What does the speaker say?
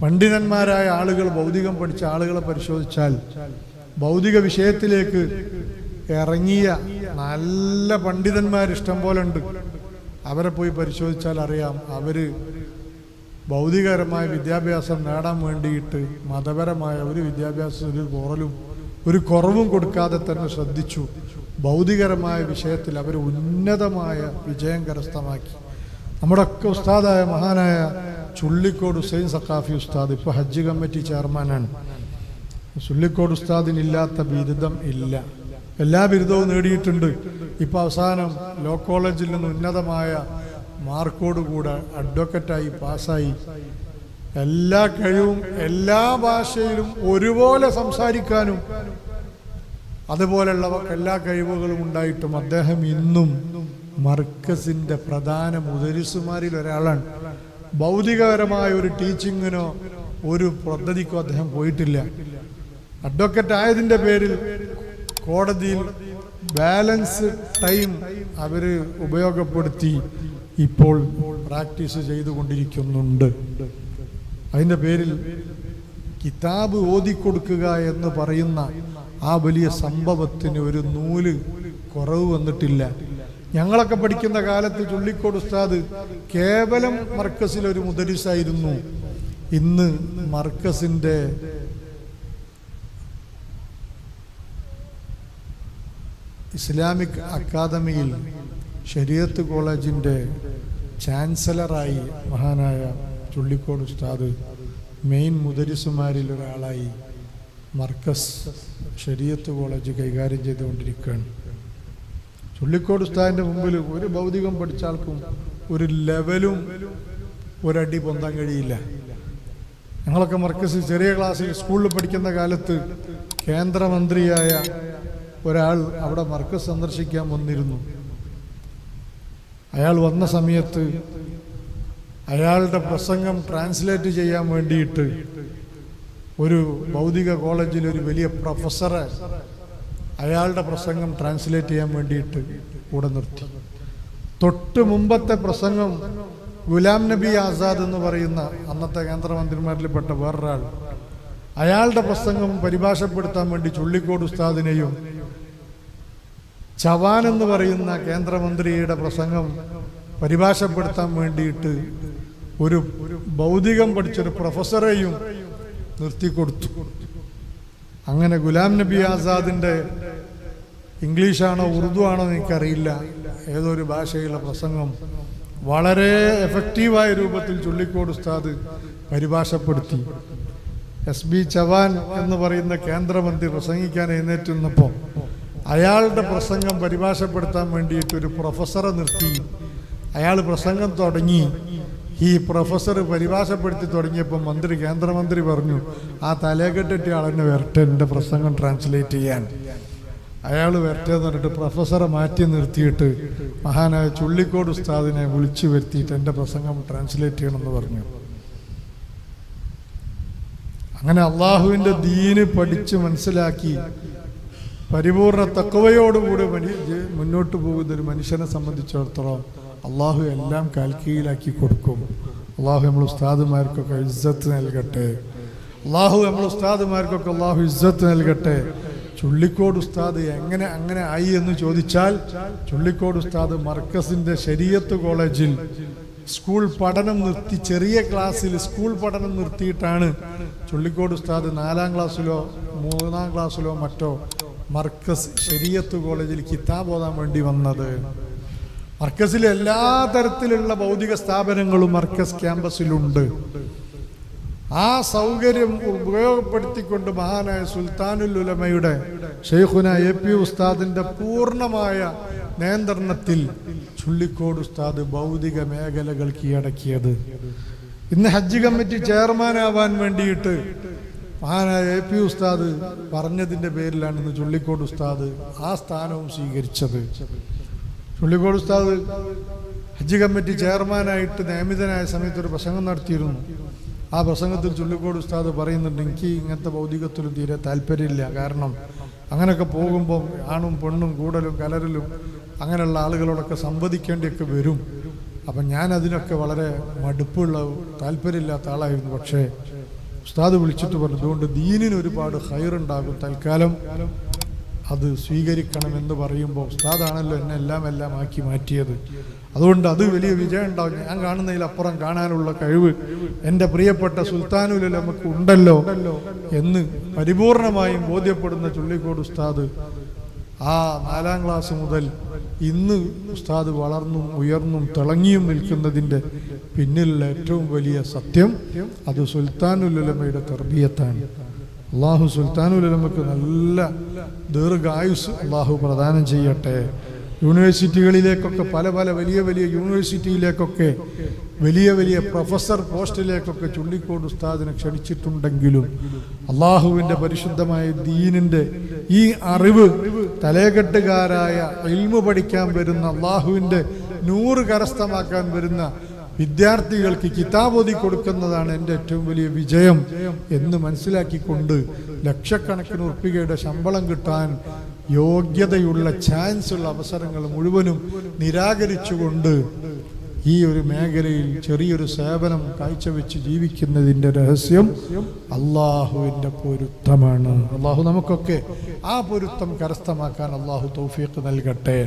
പണ്ഡിതന്മാരായ ആളുകൾ ഭൗതികം പഠിച്ച ആളുകളെ പരിശോധിച്ചാൽ ഭൗതിക വിഷയത്തിലേക്ക് ഇറങ്ങിയ നല്ല പണ്ഡിതന്മാർ ഇഷ്ടം പോലെ ഉണ്ട് അവരെ പോയി പരിശോധിച്ചാൽ അറിയാം അവർ ഭൗതികപരമായ വിദ്യാഭ്യാസം നേടാൻ വേണ്ടിയിട്ട് മതപരമായ ഒരു വിദ്യാഭ്യാസം ഒരു കുറലും ഒരു കുറവും കൊടുക്കാതെ തന്നെ ശ്രദ്ധിച്ചു. ഭൗതികരമായ വിഷയത്തിൽ അവർ ഉന്നതമായ വിജയം കരസ്ഥമാക്കി. നമ്മുടെ ഒക്കെ ഉസ്താദായ മഹാനായ ചുള്ളിക്കോട് ഹുസൈൻ സക്കാഫി ഉസ്താദ് ഇപ്പോൾ ഹജ്ജ് കമ്മിറ്റി ചെയർമാനാണ്. ചുള്ളിക്കോട് ഉസ്താദിനില്ലാത്ത ബിരുദം ഇല്ല. എല്ലാ ബിരുദവും നേടിയിട്ടുണ്ട്. ഇപ്പോൾ അവസാനം ലോ കോളേജിൽ നിന്ന് ഉന്നതമായ മാർക്കോട് കൂടെ അഡ്വക്കറ്റായി പാസ്സായി. എല്ലാ കഴിവും എല്ലാ ഭാഷയിലും ഒരുപോലെ സംസാരിക്കാനും അതുപോലെയുള്ള എല്ലാ കഴിവുകളും ഉണ്ടായിട്ടും അദ്ദേഹം ഇന്നും മർക്കസിന്റെ പ്രധാന മുദരിസുമാരിൽ ഒരാളാണ്. ഭൗതികപരമായ ഒരു ടീച്ചിങ്ങിനോ ഒരു പദ്ധതിക്കോ അദ്ദേഹം പോയിട്ടില്ല. അഡ്വക്കറ്റ് ആയതിന്റെ പേരിൽ കോടതിയിൽ ബാലൻസ് ടൈം അവർ ഉപയോഗപ്പെടുത്തി ഇപ്പോൾ പ്രാക്ടീസ് ചെയ്തുകൊണ്ടിരിക്കുന്നുണ്ട്. അതിന്റെ പേരിൽ കിതാബ് ഓതിക്കൊടുക്കുക എന്ന് പറയുന്ന ആ വലിയ സംഭവത്തിന് ഒരു നൂൽ കുറവ് വന്നിട്ടില്ല. ഞങ്ങളൊക്കെ പഠിക്കുന്ന കാലത്ത് ചുള്ളിക്കോട് ഉസ്താദ് കേവലം മർക്കസിലൊരു മുദരിസായിരുന്നു. ഇന്ന് മർക്കസിന്റെ ഇസ്ലാമിക് അക്കാദമിയിൽ ശരീഅത്ത് കോളേജിന്റെ ചാൻസലറായി മഹാനായ ചുള്ളിക്കോട് ഉസ്താദ് മെയിൻ മുദരിസുമാരിൽ ഒരാളായി മർക്കസ് ശരീഅത്ത് കോളേജ് കൈകാര്യം ചെയ്തുകൊണ്ടിരിക്കുകയാണ്. ചുള്ളിക്കോട് ഉസ്താദിന്റെ മുമ്പിൽ ഒരു ഭൗതികം പഠിച്ച ആൾക്കും ഒരു ലെവലും ഒരടി പൊന്താൻ കഴിയില്ല. ഞങ്ങളൊക്കെ മർക്കസ് ചെറിയ ക്ലാസ്സിൽ സ്കൂളിൽ പഠിക്കുന്ന കാലത്ത് കേന്ദ്രമന്ത്രിയായ ഒരാൾ അവിടെ മർക്കസ് സന്ദർശിക്കാൻ വന്നിരുന്നു. അയാൾ വന്ന സമയത്ത് അയാളുടെ പ്രസംഗം ട്രാൻസ്ലേറ്റ് ചെയ്യാൻ വേണ്ടിയിട്ട് ഒരു ഭൗതിക കോളേജിൽ ഒരു വലിയ പ്രൊഫസറെ അയാളുടെ പ്രസംഗം ട്രാൻസ്ലേറ്റ് ചെയ്യാൻ വേണ്ടിയിട്ട് കൂടെ നിർത്തി. തൊട്ട് മുമ്പത്തെ പ്രസംഗം ഗുലാം നബി ആസാദ് എന്ന് പറയുന്ന അന്നത്തെ കേന്ദ്രമന്ത്രിമാരിൽപ്പെട്ട വേറൊരാൾ അയാളുടെ പ്രസംഗം പരിഭാഷപ്പെടുത്താൻ വേണ്ടി ചുള്ളിക്കോട് ഉസ്താദിനെയും ചവാൻ എന്ന് പറയുന്ന കേന്ദ്രമന്ത്രിയുടെ പ്രസംഗം പരിഭാഷപ്പെടുത്താൻ വേണ്ടിയിട്ട് ഒരു ഭൗതികം പഠിച്ചൊരു പ്രൊഫസറെയും നിർത്തിക്കൊടുത്തു. അങ്ങനെ ഗുലാം നബി ആസാദിന്റെ ഇംഗ്ലീഷാണോ ഉറുദു ആണോ എനിക്കറിയില്ല. ഏതൊരു ഭാഷയിലെ പ്രസംഗം വളരെ എഫക്റ്റീവായ രൂപത്തിൽ ചുള്ളിക്കോട് ഉസ്താദ് പരിഭാഷപ്പെടുത്തി. എസ് ബി ചവാൻ എന്ന് പറയുന്ന കേന്ദ്രമന്ത്രി പ്രസംഗിക്കാൻ എഴുന്നേറ്റുന്നപ്പോൾ അയാളുടെ പ്രസംഗം പരിഭാഷപ്പെടുത്താൻ വേണ്ടിയിട്ട് ഒരു പ്രൊഫസറെ നിർത്തി. അയാൾ പ്രസംഗം തുടങ്ങി. ഈ പ്രൊഫസർ പരിഭാഷപ്പെടുത്തി തുടങ്ങിയപ്പോൾ മന്ത്രി കേന്ദ്രമന്ത്രി പറഞ്ഞു ആ തലേക്കെട്ടിട്ട് ആളെന്നെ വരട്ടെ എന്റെ പ്രസംഗം ട്രാൻസ്ലേറ്റ് ചെയ്യാൻ. അയാൾ വരട്ടെ എന്ന് പറഞ്ഞിട്ട് പ്രൊഫസറെ മാറ്റി നിർത്തിയിട്ട് മഹാനായ ചുള്ളിക്കോട് ഉസ്താദിനെ വിളിച്ചു വരുത്തിയിട്ട് എന്റെ പ്രസംഗം ട്രാൻസ്ലേറ്റ് ചെയ്യണമെന്ന് പറഞ്ഞു. അങ്ങനെ അള്ളാഹുവിന്റെ ദീന് പഠിച്ച് മനസ്സിലാക്കി പരിപൂർണ തക്കവയോടുകൂടി മനി- മുന്നോട്ട് പോകുന്ന ഒരു മനുഷ്യനെ സംബന്ധിച്ചിടത്തോളം അള്ളാഹു എല്ലാം കാൽക്കീഴിലാക്കി കൊടുക്കും. അള്ളാഹു നമ്മൾ ഉസ്താദുമാർക്കൊക്കെ ഇജ്ജത്ത് നൽകട്ടെ. അള്ളാഹു നമ്മൾ ഉസ്താദുമാർക്കൊക്കെ അള്ളാഹു ഇജ്ജത്ത് നൽകട്ടെ. ചുള്ളിക്കോട് ഉസ്താദ് എങ്ങനെ അങ്ങനെ ആയി എന്ന് ചോദിച്ചാൽ ചുള്ളിക്കോട് ഉസ്താദ് മർക്കസിന്റെ ശരീയത്ത് കോളേജിൽ സ്കൂൾ പഠനം നിർത്തി ചെറിയ ക്ലാസ്സിൽ സ്കൂൾ പഠനം നിർത്തിയിട്ടാണ് ചുള്ളിക്കോട് ഉസ്താദ് നാലാം ക്ലാസ്സിലോ മൂന്നാം ക്ലാസ്സിലോ മറ്റോ മർക്കസ് ശരീയത്ത് കോളേജിൽ കിതാബ് ഓതാൻ വേണ്ടി വന്നത്. മർക്കസിലെ എല്ലാ തരത്തിലുള്ള ഭൗതിക സ്ഥാപനങ്ങളും മർക്കസ് ക്യാമ്പസിലുണ്ട്. ആ സൗകര്യം ഉപയോഗപ്പെടുത്തിക്കൊണ്ട് മഹാനായ സുൽത്താനുൽ ഉലമയുടെ ഷെയ്ഖുന എ പി ഉസ്താദിന്റെ പൂർണമായ നിയന്ത്രണത്തിൽ ചുള്ളിക്കോട് ഉസ്താദ് ഭൗതിക മേഖലകൾ കീഴടക്കിയത് ഇന്ന് ഹജ്ജ് കമ്മിറ്റി ചെയർമാനാവാൻ വേണ്ടിയിട്ട് മഹാനായ എ പി ഉസ്താദ് പറഞ്ഞതിന്റെ പേരിലാണ് ഇന്ന് ചുള്ളിക്കോട് ഉസ്താദ് ആ സ്ഥാനവും സ്വീകരിച്ചത്. ചുള്ളിക്കോട് ഉസ്താദ് ഹജ്ജ് കമ്മിറ്റി ചെയർമാനായിട്ട് നിയമിതനായ സമയത്ത് ഒരു പ്രസംഗം നടത്തിയിരുന്നു. ആ പ്രസംഗത്തിൽ ചുള്ളിക്കോട് ഉസ്താദ് പറയുന്നുണ്ട് എനിക്ക് ഇങ്ങനത്തെ ഭൗതികത്തിലും തീരെ താല്പര്യമില്ല. കാരണം അങ്ങനെയൊക്കെ പോകുമ്പോൾ ആണും പെണ്ണും കൂടലും കലരലും അങ്ങനെയുള്ള ആളുകളോടൊക്കെ സംവദിക്കേണ്ടിയൊക്കെ വരും. അപ്പം ഞാൻ അതിനൊക്കെ വളരെ മടുപ്പുള്ള താല്പര്യമില്ലാത്ത ആളായിരുന്നു. പക്ഷേ ഉസ്താദ് വിളിച്ചിട്ട് പറഞ്ഞു അതുകൊണ്ട് ദീനിന് ഒരുപാട് ഹൈറുണ്ടാകും തൽക്കാലം അത് സ്വീകരിക്കണമെന്ന് പറയുമ്പോൾ ഉസ്താദാണല്ലോ എന്നെ എല്ലാം എല്ലാം ആക്കി മാറ്റിയത്. അതുകൊണ്ട് അത് വലിയ വിജയം ഉണ്ടാവും. ഞാൻ കാണുന്നതിലപ്പുറം കാണാനുള്ള കഴിവ് എന്റെ പ്രിയപ്പെട്ട സുൽത്താനുലിൽ നമുക്ക് ഉണ്ടല്ലോ എന്ന് പരിപൂർണമായും ബോധ്യപ്പെടുന്ന ചുള്ളിക്കോട് ഉസ്താദ് ആ നാലാം ക്ലാസ് മുതൽ ഇന്ന് ഉസ്താദ് വളർന്നും ഉയർന്നും തിളങ്ങിയും നിൽക്കുന്നതിന്റെ പിന്നിലുള്ള ഏറ്റവും വലിയ സത്യം അത് സുൽത്താനുലമയുടെ തെർബിയത്താണ്. അള്ളാഹു സുൽത്താനുലമക്ക് നല്ല ദീർഘായുസ് അള്ളാഹു പ്രദാനം ചെയ്യട്ടെ. യൂണിവേഴ്സിറ്റികളിലേക്കൊക്കെ പല പല വലിയ വലിയ യൂണിവേഴ്സിറ്റിയിലേക്കൊക്കെ വലിയ വലിയ പ്രൊഫസർ പോസ്റ്റിലേക്കൊക്കെ ചുള്ളിക്കോട് ഉസ്താദിനെ ക്ഷണിച്ചിട്ടുണ്ടെങ്കിലും അള്ളാഹുവിന്റെ പരിശുദ്ധമായ ദീനിന്റെ ഈ അറിവ് തലേകെട്ടുകാരായ ഇൽമു പഠിക്കാൻ വരുന്ന അള്ളാഹുവിന്റെ നൂറ് കരസ്ഥമാക്കാൻ വരുന്ന വിദ്യാർത്ഥികൾക്ക് കിതാബോധി കൊടുക്കുന്നതാണ് എന്റെ ഏറ്റവും വലിയ വിജയം എന്ന് മനസ്സിലാക്കിക്കൊണ്ട് ലക്ഷക്കണക്കിന് ഉറുപ്പികയുടെ ശമ്പളം കിട്ടാൻ യോഗ്യതയുള്ള ചാൻസ് ഉള്ള അവസരങ്ങൾ മുഴുവനും നിരാകരിച്ചുകൊണ്ട് ഈ ഒരു മേഖലയിൽ ചെറിയൊരു സേവനം കാഴ്ചവെച്ച് ജീവിക്കുന്നതിന്റെ രഹസ്യം അള്ളാഹുവിന്റെ പൊരുത്തമാണ്. അള്ളാഹു നമുക്കൊക്കെ ആ പൊരുത്തം കരസ്ഥമാക്കാൻ അള്ളാഹു തൗഫീഖ് നൽകട്ടെ.